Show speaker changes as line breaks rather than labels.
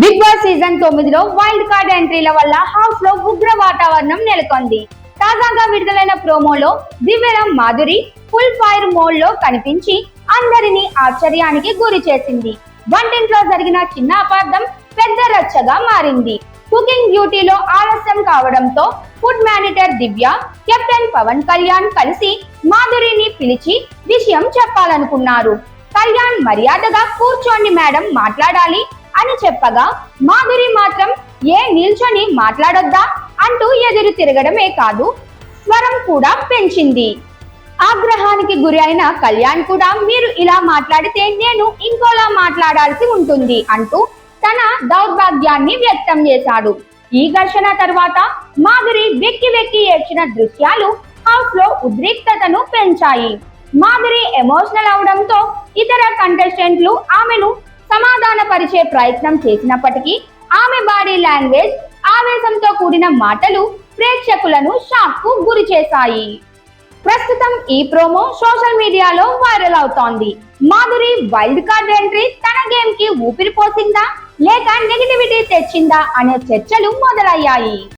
Big Boss season తొమ్మిదిలో wild card ఎంట్రీల వల్ల హౌస్లో ఉగ్ర వాతావరణం నెలకొంది. తాజాగా విడుదలైన ప్రోమోలో దివ్యరం మాధురి ఫుల్ ఫైర్ మోడ్లో కనిపించి అందరినీ ఆశ్చర్యానికి గురి చేసింది. వంటింట్లో జరిగిన చిన్న అపార్థం పెద్ద రచ్చగా మారింది. కుకింగ్ డ్యూటీలో ఆలస్యం కావడంతో food manager Divya captain Pawan Kalyan కలిసి మాధురిని పిలిచి విషయం చెప్పాలనుకున్నారు. కళ్యాణ్ మర్యాదగా కూర్చోండి మేడం మాట్లాడాలి. అని చెప్పగా మాధురి మాత్రం ఏ నిల్చొని మాట్లాడొద్దా? అంటూ ఎదురు తిరగడమే కాదు స్వరం కూడా పెంచింది. ఆగ్రహానికి గురి అయిన కళ్యాణ్ కూడా మీరు ఇలా మాట్లాడితే నేను ఇంకోలా మాట్లాడాల్సి ఉంటుంది అంటూ తన దౌర్భాగ్యాన్ని వ్యక్తం చేశాడు. ఈ ఘర్షణ తర్వాత మాధురి వెక్కి వెక్కి ఏడ్చిన దృశ్యాలు హౌస్లో ఉద్రిక్తతను పెంచాయి. మాధురి ఎమోషనల్ అవడంతో ఇతర కంటెస్టెంట్లు ఆమెను సమాధానపరిచే ప్రయత్నం చేసినప్పటికీ ఆమె బాడీ లాంగ్వేజ్ ఆవేశంతో కూడిన మాటలు ప్రేక్షకులను షాక్కు గురి చేశాయి. ప్రస్తుతం ఈ ప్రోమో సోషల్ మీడియాలో వైరల్ అవుతోంది. మాధురి వైల్డ్ కార్డ్ ఎంట్రీ తన గేమ్కి ఊపిరి పోసిందా లేక నెగిటివిటీ తెచ్చిందా అనే చర్చలు మొదలయ్యాయి.